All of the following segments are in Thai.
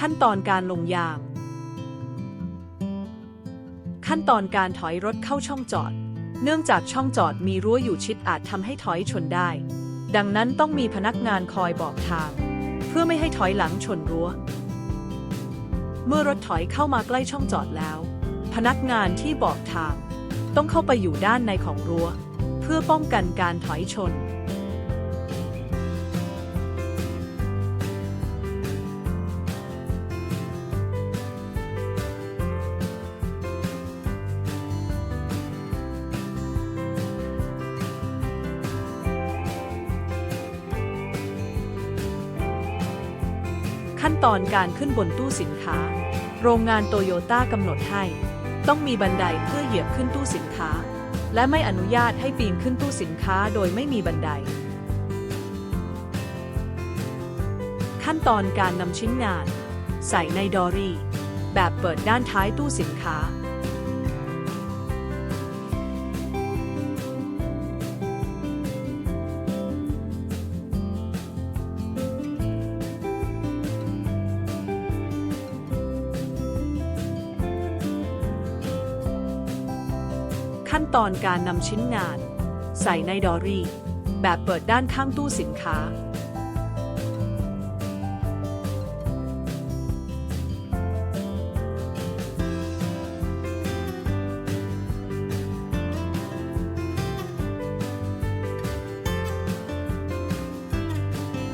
ขั้นตอนการลงยาง ขั้นตอนการถอยรถเข้าช่องจอด เนื่องจากช่องจอดมีรั้วอยู่ชิดอาจทำให้ถอยชนได้ ดังนั้นต้องมีพนักงานคอยบอกทาง เพื่อไม่ให้ถอยหลังชนรั้ว เมื่อรถถอยเข้ามาใกล้ช่องจอดแล้ว พนักงานที่บอกทาง ต้องเข้าไปอยู่ด้านในของรั้ว เพื่อป้องกันการถอยชน ขั้นตอนการขึ้นบนตู้สินค้า โรงงานโตโยต้ากำหนดให้ ต้องมีบันไดเพื่อเหยียบขึ้นตู้สินค้า และไม่อนุญาตให้ปีนขึ้นตู้สินค้าโดยไม่มีบันได ขั้นตอนการนำชิ้นงาน ใส่ในดอรี่ แบบเปิดด้านท้ายตู้สินค้า ขั้นตอนการนำชิ้นงาน ใส่ในดอรี่ แบบเปิดด้านข้างตู้สินค้า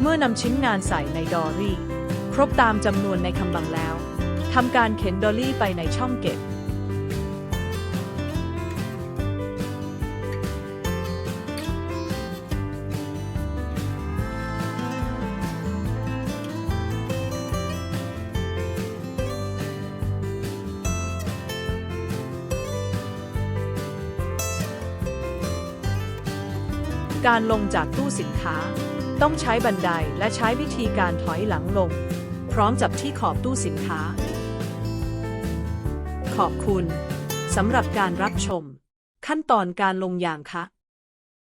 เมื่อนำชิ้นงานใส่ในดอรี่ ครบตามจำนวนในคำบังแล้วทำการเข็นดอรี่ไปในช่องเก็บ การลงจากตู้สินค้า ต้องใช้บันไดและใช้วิธีการถอยหลังลง พร้อมจับที่ขอบตู้สินค้า ขอบคุณสำหรับการรับชม ขั้นตอนการลงยางคะ